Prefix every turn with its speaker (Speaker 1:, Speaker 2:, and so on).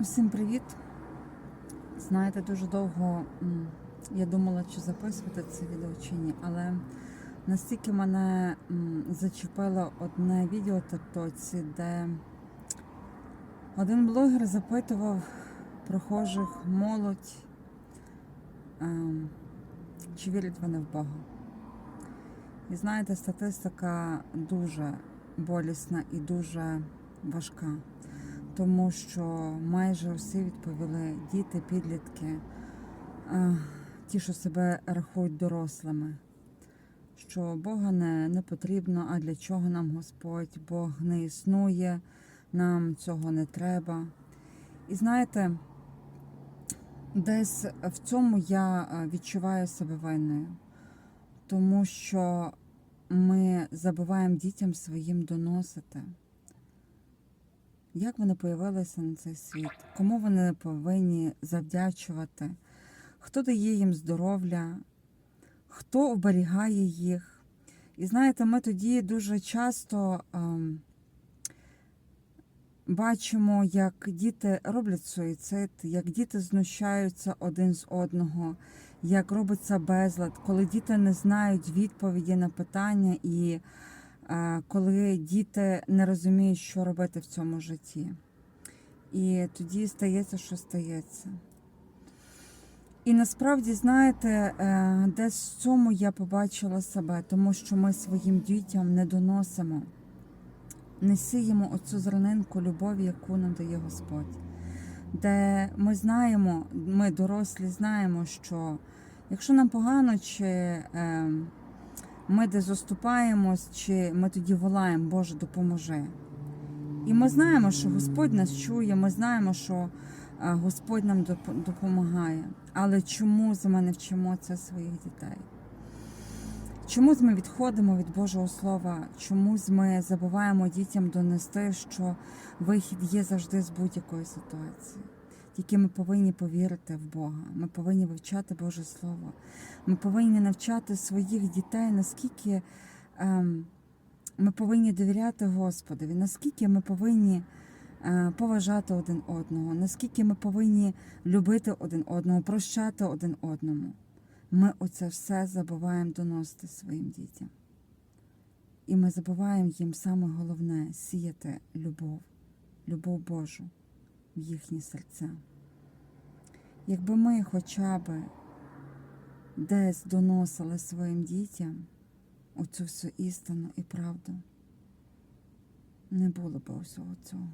Speaker 1: Всім привіт! Знаєте, дуже довго я думала, чи записувати це відео чи ні, але настільки мене зачепило одне відео тіктоці, де один блогер запитував прохожих молодь, ем, чи вірять вони в Бога. І знаєте, статистика дуже болісна і дуже важка тому що майже всі відповіли діти, підлітки, е, ті, що себе рахують дорослими, що Бога не, не потрібно, а для чого нам Господь, Бог не існує, нам цього не треба. І знаєте, десь в цьому я е, відчуваю себе винною, тому що ми забуваємо дітям своїм доносити. Як вони появилися на цей світ? Кому вони повинні завдячувати? Хто дає їм здоров'я? Хто оберігає їх? І знаєте, ми тоді дуже часто ем, бачимо, як діти роблять суїцид, як діти знущаються один з одного, як робиться безлад, коли діти не знають відповіді на питання і коли діти не розуміють, що робити в цьому житті. І тоді стається, що стається. І насправді, знаєте, е, десь в цьому я побачила себе, тому що ми своїм дітям не доносимо, не сіємо оцю зранинку любові, яку нам дає Господь. Де ми знаємо, ми дорослі знаємо, що якщо нам погано, чи е, ми де заступаємось, чи ми тоді волаємо, Боже, допоможи. І ми знаємо, що Господь нас чує, ми знаємо, що е, Господь нам допомагає. Але чому ми не вчимо це своїх дітей? Чому ми відходимо від Божого Слова? Чому ми забуваємо дітям донести, що вихід є завжди з будь-якої ситуації? Тільки ми повинні повірити в Бога. Ми повинні вивчати Боже Слово. Ми повинні навчати своїх дітей, наскільки ем, ми повинні довіряти Господові, наскільки ми повинні е, поважати один одного, наскільки ми повинні любити один одного, прощати один одному. Ми оце все забуваємо доносити своїм дітям. І ми забуваємо їм саме головне сіяти любов, любов Божу в їхні серця. Якби ми хоча б десь доносили своїм дітям оцю всю істину і правду, не було б усього цього.